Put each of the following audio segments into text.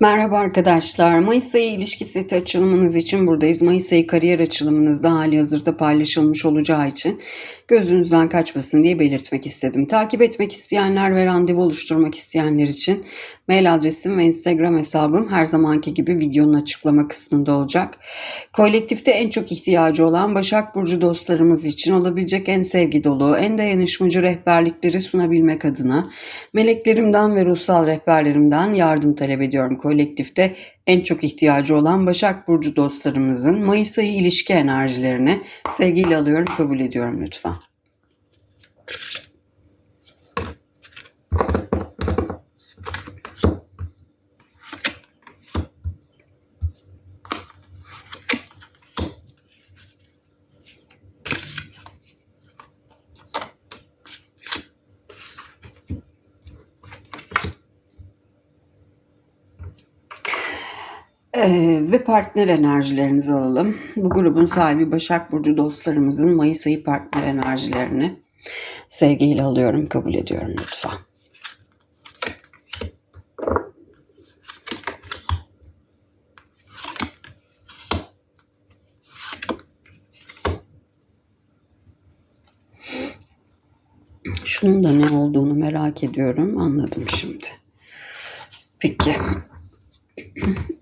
Merhaba arkadaşlar. Mayıs ayı ilişki seti açılımınız için buradayız. Mayıs ayı kariyer açılımınızda hali hazırda paylaşılmış olacağı için gözünüzden kaçmasın diye belirtmek istedim. Takip etmek isteyenler ve randevu oluşturmak isteyenler için mail adresim ve Instagram hesabım her zamanki gibi videonun açıklama kısmında olacak. Kolektifte en çok ihtiyacı olan Başak Burcu dostlarımız için olabilecek en sevgi dolu, en dayanışmacı rehberlikleri sunabilmek adına meleklerimden ve ruhsal rehberlerimden yardım talep ediyorum kolektifte en çok ihtiyacı olan Başak Burcu dostlarımızın Mayıs ayı ilişki enerjilerini sevgiyle alıyorum, kabul ediyorum lütfen. Ee, ve partner enerjilerinizi alalım. Bu grubun sahibi Başak Burcu dostlarımızın Mayıs ayı partner enerjilerini sevgiyle alıyorum, kabul ediyorum lütfen. Şunun da ne olduğunu merak ediyorum. Anladım şimdi. Peki.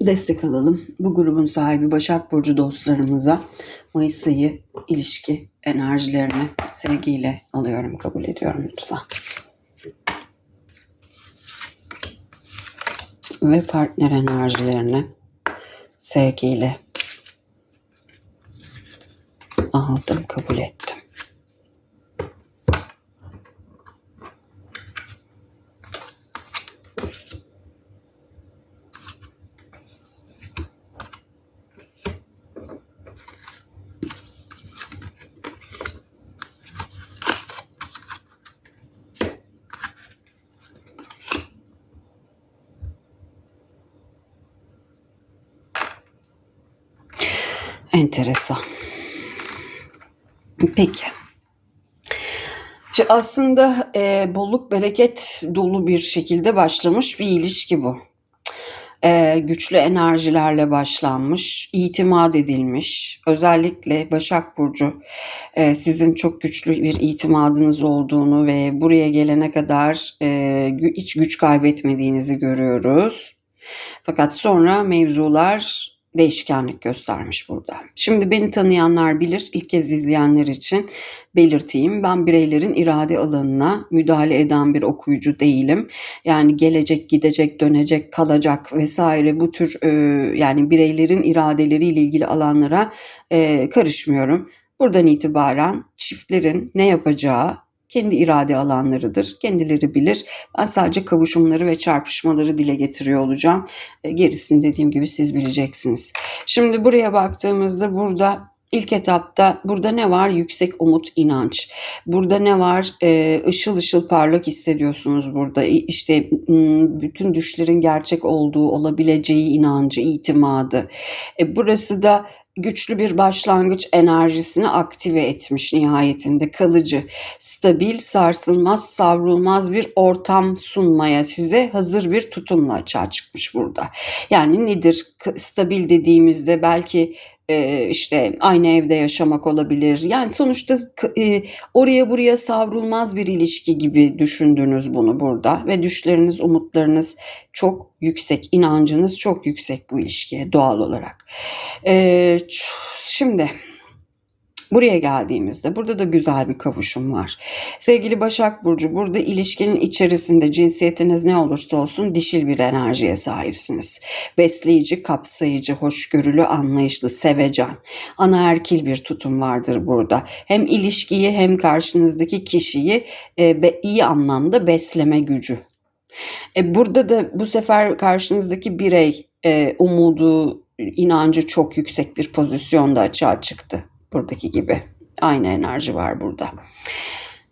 Destek alalım. Bu grubun sahibi Başak Burcu dostlarımıza Mayıs ayı ilişki enerjilerini sevgiyle alıyorum, kabul ediyorum lütfen. Ve partner enerjilerini sevgiyle aldım, kabul ettim. Enteresan. Peki. Şimdi aslında e, bolluk bereket dolu bir şekilde başlamış bir ilişki bu. E, güçlü enerjilerle başlanmış, itimat edilmiş. Özellikle Başak Burcu e, sizin çok güçlü bir itimadınız olduğunu ve buraya gelene kadar e, hiç güç kaybetmediğinizi görüyoruz. Fakat sonra mevzular değişkenlik göstermiş burada. Şimdi beni tanıyanlar bilir, ilk kez izleyenler için belirteyim. Ben bireylerin irade alanına müdahale eden bir okuyucu değilim. Yani gelecek, gidecek, dönecek, kalacak vesaire bu tür e, yani bireylerin iradeleriyle ilgili alanlara e, karışmıyorum. Buradan itibaren çiftlerin ne yapacağı kendi irade alanlarıdır. Kendileri bilir. Ben sadece kavuşumları ve çarpışmaları dile getiriyor olacağım. E, Gerisini dediğim gibi siz bileceksiniz. Şimdi buraya baktığımızda burada ilk etapta burada ne var? Yüksek umut, inanç. Burada ne var? Ee, ışıl parlak hissediyorsunuz burada. İşte bütün düşlerin gerçek olduğu, olabileceği inancı, itimadı. E, burası da güçlü bir başlangıç enerjisini aktive etmiş nihayetinde kalıcı, stabil, sarsılmaz, savrulmaz bir ortam sunmaya size hazır bir tutumla açığa çıkmış burada. Yani nedir stabil dediğimizde belki e, işte aynı evde yaşamak olabilir. Yani sonuçta oraya buraya savrulmaz bir ilişki gibi düşündünüz bunu burada ve düşleriniz, umutlarınız çok yüksek, inancınız çok yüksek bu ilişkiye doğal olarak. Şimdi buraya geldiğimizde burada da güzel bir kavuşum var. Sevgili Başak Burcu burada ilişkinin içerisinde cinsiyetiniz ne olursa olsun dişil bir enerjiye sahipsiniz. Besleyici, kapsayıcı, hoşgörülü, anlayışlı, sevecen, anaerkil bir tutum vardır burada. Hem ilişkiyi hem karşınızdaki kişiyi e, iyi anlamda besleme gücü. E, burada da bu sefer karşınızdaki birey e, umudu, inancı çok yüksek bir pozisyonda açığa çıktı buradaki gibi. Aynı enerji var burada.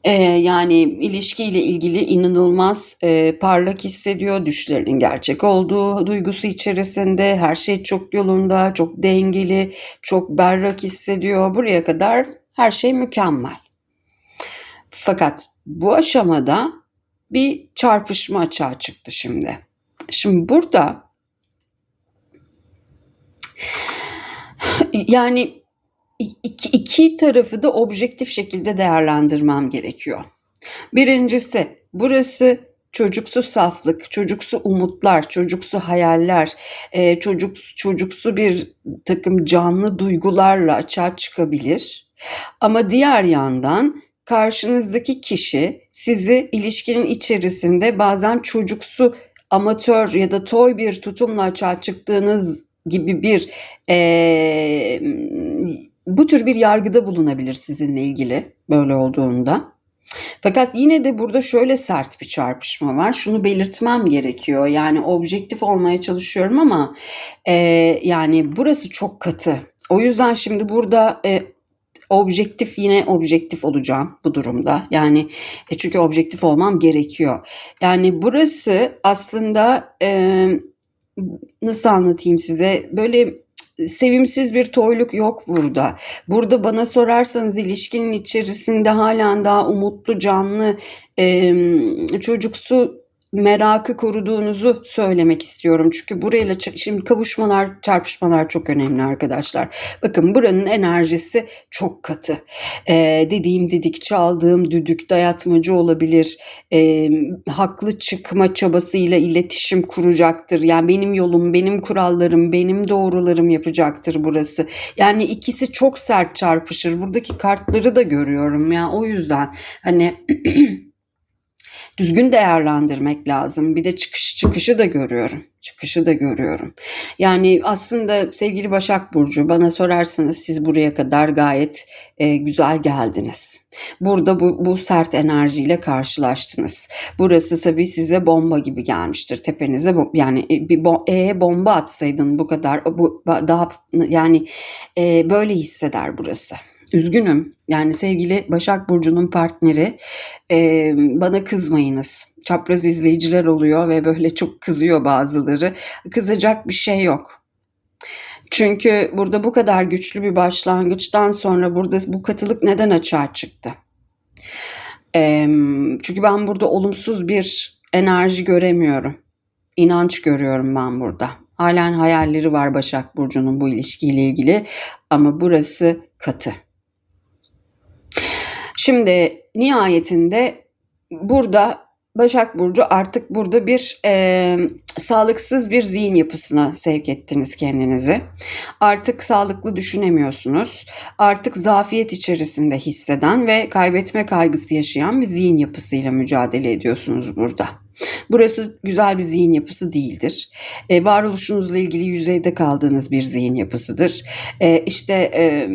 Ee, yani ilişkiyle ilgili inanılmaz e, parlak hissediyor. Düşlerinin gerçek olduğu duygusu içerisinde her şey çok yolunda, çok dengeli, çok berrak hissediyor. Buraya kadar her şey mükemmel. Fakat bu aşamada bir çarpışma açığa çıktı şimdi. Şimdi burada yani iki, iki tarafı da objektif şekilde değerlendirmem gerekiyor. Birincisi burası çocuksu saflık, çocuksu umutlar, çocuksu hayaller, e, çocuk çocuksu bir takım canlı duygularla açığa çıkabilir. Ama diğer yandan karşınızdaki kişi sizi ilişkinin içerisinde bazen çocuksu amatör ya da toy bir tutumla açığa çıktığınız gibi bir e, bu tür bir yargıda bulunabilir sizinle ilgili böyle olduğunda. Fakat yine de burada şöyle sert bir çarpışma var. Şunu belirtmem gerekiyor. Yani objektif olmaya çalışıyorum ama e, yani burası çok katı. O yüzden şimdi burada e, objektif yine objektif olacağım bu durumda. Yani e, çünkü objektif olmam gerekiyor. Yani burası aslında e, nasıl anlatayım size böyle sevimsiz bir toyluk yok burada. Burada bana sorarsanız ilişkinin içerisinde halen daha umutlu, canlı, e, çocuksu merakı koruduğunuzu söylemek istiyorum. Çünkü burayla şimdi kavuşmalar, çarpışmalar çok önemli arkadaşlar. Bakın buranın enerjisi çok katı. Ee, dediğim dedik, çaldığım düdük, dayatmacı olabilir. Ee, haklı çıkma çabasıyla iletişim kuracaktır. Yani benim yolum, benim kurallarım, benim doğrularım yapacaktır burası. Yani ikisi çok sert çarpışır. Buradaki kartları da görüyorum ya. O yüzden hani düzgün değerlendirmek lazım. Bir de çıkış çıkışı da görüyorum. Çıkışı da görüyorum. Yani aslında sevgili Başak Burcu bana sorarsanız siz buraya kadar gayet e, güzel geldiniz. Burada bu, bu sert enerjiyle karşılaştınız. Burası tabii size bomba gibi gelmiştir tepenize. Yani e, bir bo e, bomba atsaydın bu kadar bu daha yani e, böyle hisseder burası. Üzgünüm. Yani sevgili Başak Burcu'nun partneri e, bana kızmayınız. Çapraz izleyiciler oluyor ve böyle çok kızıyor bazıları. Kızacak bir şey yok. Çünkü burada bu kadar güçlü bir başlangıçtan sonra burada bu katılık neden açığa çıktı? E, çünkü ben burada olumsuz bir enerji göremiyorum. İnanç görüyorum ben burada. Halen hayalleri var Başak Burcu'nun bu ilişkiyle ilgili ama burası katı. Şimdi nihayetinde burada Başak Burcu artık burada bir e, sağlıksız bir zihin yapısına sevk ettiniz kendinizi. Artık sağlıklı düşünemiyorsunuz. Artık zafiyet içerisinde hisseden ve kaybetme kaygısı yaşayan bir zihin yapısıyla mücadele ediyorsunuz burada. Burası güzel bir zihin yapısı değildir. E, varoluşunuzla ilgili yüzeyde kaldığınız bir zihin yapısıdır. E, işte e,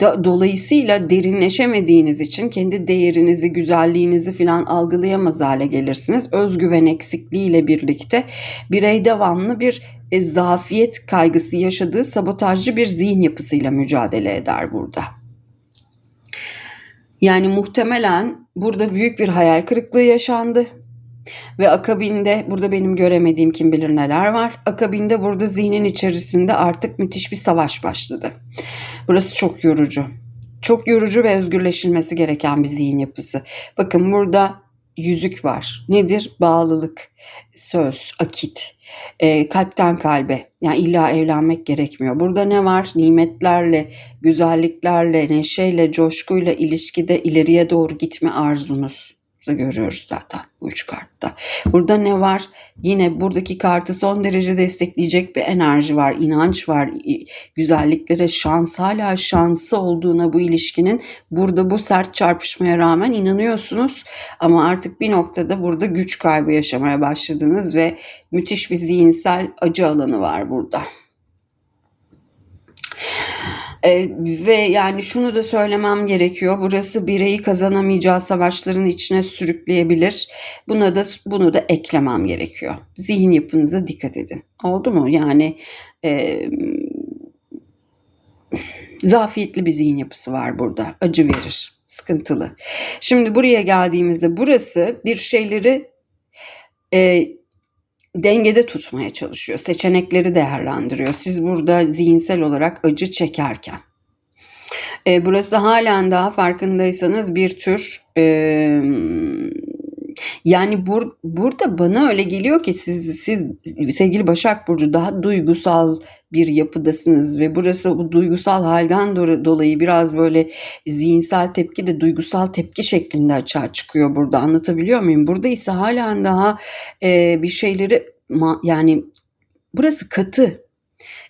da, dolayısıyla derinleşemediğiniz için kendi değerinizi, güzelliğinizi falan algılayamaz hale gelirsiniz. Özgüven eksikliğiyle birlikte birey devamlı bir e, zafiyet kaygısı yaşadığı sabotajcı bir zihin yapısıyla mücadele eder burada. Yani muhtemelen burada büyük bir hayal kırıklığı yaşandı. Ve akabinde burada benim göremediğim kim bilir neler var. Akabinde burada zihnin içerisinde artık müthiş bir savaş başladı. Burası çok yorucu. Çok yorucu ve özgürleşilmesi gereken bir zihin yapısı. Bakın burada yüzük var. Nedir? Bağlılık, söz, akit, e, kalpten kalbe. Yani illa evlenmek gerekmiyor. Burada ne var? Nimetlerle, güzelliklerle, neşeyle, coşkuyla ilişkide ileriye doğru gitme arzunuz da görüyoruz zaten bu üç kartta. Burada ne var? Yine buradaki kartı son derece destekleyecek bir enerji var, inanç var, güzelliklere şans hala şansı olduğuna bu ilişkinin burada bu sert çarpışmaya rağmen inanıyorsunuz. Ama artık bir noktada burada güç kaybı yaşamaya başladınız ve müthiş bir zihinsel acı alanı var burada. E, ve yani şunu da söylemem gerekiyor. Burası bireyi kazanamayacağı savaşların içine sürükleyebilir. Buna da bunu da eklemem gerekiyor. Zihin yapınıza dikkat edin. Oldu mu? Yani e, zafiyetli bir zihin yapısı var burada. Acı verir. Sıkıntılı. Şimdi buraya geldiğimizde burası bir şeyleri e, dengede tutmaya çalışıyor. Seçenekleri değerlendiriyor. Siz burada zihinsel olarak acı çekerken. E, burası halen daha farkındaysanız bir tür e, yani bur, burada bana öyle geliyor ki siz, siz sevgili Başak Burcu daha duygusal, bir yapıdasınız ve burası bu duygusal halden do- dolayı biraz böyle zihinsel tepki de duygusal tepki şeklinde açığa çıkıyor burada. Anlatabiliyor muyum? Burada ise halen daha e, bir şeyleri yani burası katı.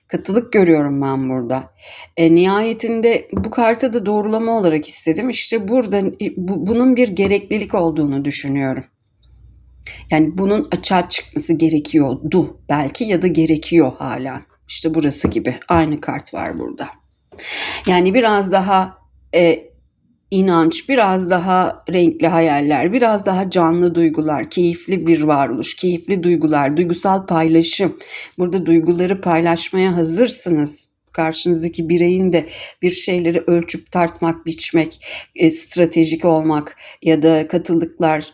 Katılık görüyorum ben burada. E, nihayetinde bu kartı da doğrulama olarak istedim. İşte burada bu, bunun bir gereklilik olduğunu düşünüyorum. Yani bunun açığa çıkması gerekiyordu belki ya da gerekiyor hala. İşte burası gibi aynı kart var burada. Yani biraz daha e, inanç, biraz daha renkli hayaller, biraz daha canlı duygular, keyifli bir varoluş, keyifli duygular, duygusal paylaşım. Burada duyguları paylaşmaya hazırsınız. Karşınızdaki bireyin de bir şeyleri ölçüp tartmak, biçmek, e, stratejik olmak ya da katıldıklar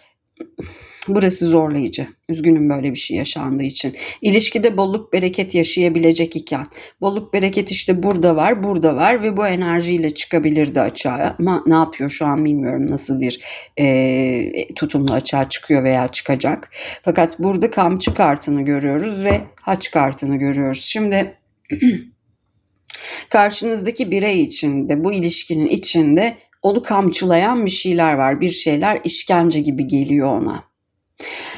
Burası zorlayıcı. Üzgünüm böyle bir şey yaşandığı için. İlişkide bolluk bereket yaşayabilecek iken. Bolluk bereket işte burada var, burada var ve bu enerjiyle çıkabilirdi açığa. Ama ne yapıyor şu an bilmiyorum nasıl bir e, tutumla açığa çıkıyor veya çıkacak. Fakat burada kamçı kartını görüyoruz ve haç kartını görüyoruz. Şimdi karşınızdaki birey içinde, bu ilişkinin içinde onu kamçılayan bir şeyler var. Bir şeyler işkence gibi geliyor ona.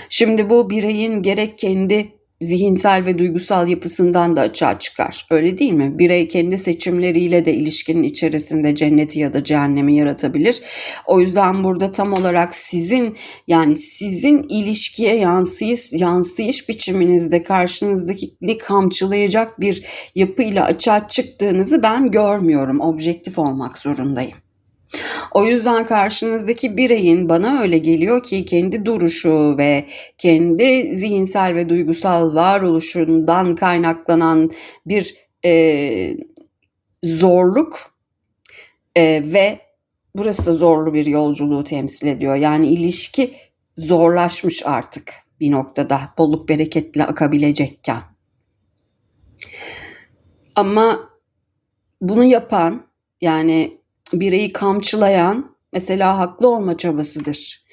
Şimdi bu bireyin gerek kendi zihinsel ve duygusal yapısından da açığa çıkar. Öyle değil mi? Birey kendi seçimleriyle de ilişkinin içerisinde cenneti ya da cehennemi yaratabilir. O yüzden burada tam olarak sizin yani sizin ilişkiye yansıyış, yansıyış biçiminizde karşınızdaki kamçılayacak bir yapıyla açığa çıktığınızı ben görmüyorum. Objektif olmak zorundayım. O yüzden karşınızdaki bireyin bana öyle geliyor ki kendi duruşu ve kendi zihinsel ve duygusal varoluşundan kaynaklanan bir e, zorluk e, ve burası da zorlu bir yolculuğu temsil ediyor. Yani ilişki zorlaşmış artık bir noktada bolluk bereketle akabilecekken. Ama bunu yapan yani bireyi kamçılayan mesela haklı olma çabasıdır.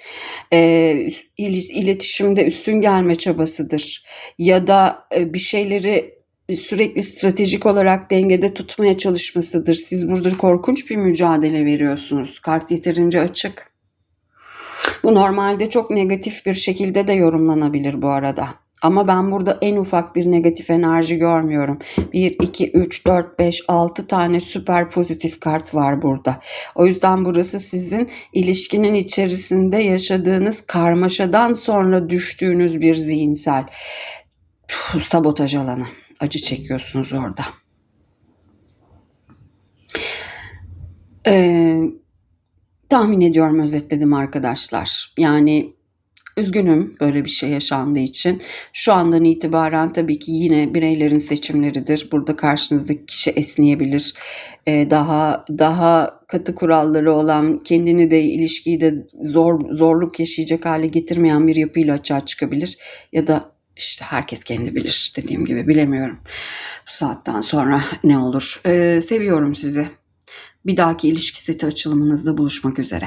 E, iletişimde üstün gelme çabasıdır. Ya da e, bir şeyleri sürekli stratejik olarak dengede tutmaya çalışmasıdır. Siz burada korkunç bir mücadele veriyorsunuz. Kart yeterince açık. Bu normalde çok negatif bir şekilde de yorumlanabilir bu arada. Ama ben burada en ufak bir negatif enerji görmüyorum. 1, 2, 3, 4, 5, 6 tane süper pozitif kart var burada. O yüzden burası sizin ilişkinin içerisinde yaşadığınız karmaşadan sonra düştüğünüz bir zihinsel sabotaj alanı. Acı çekiyorsunuz orada. Ee, tahmin ediyorum özetledim arkadaşlar. Yani Üzgünüm böyle bir şey yaşandığı için. Şu andan itibaren tabii ki yine bireylerin seçimleridir. Burada karşınızdaki kişi esneyebilir. Ee, daha daha katı kuralları olan, kendini de ilişkiyi de zor zorluk yaşayacak hale getirmeyen bir yapıyla açığa çıkabilir. Ya da işte herkes kendi bilir dediğim gibi bilemiyorum. Bu saatten sonra ne olur. Ee, seviyorum sizi. Bir dahaki ilişki seti açılımınızda buluşmak üzere.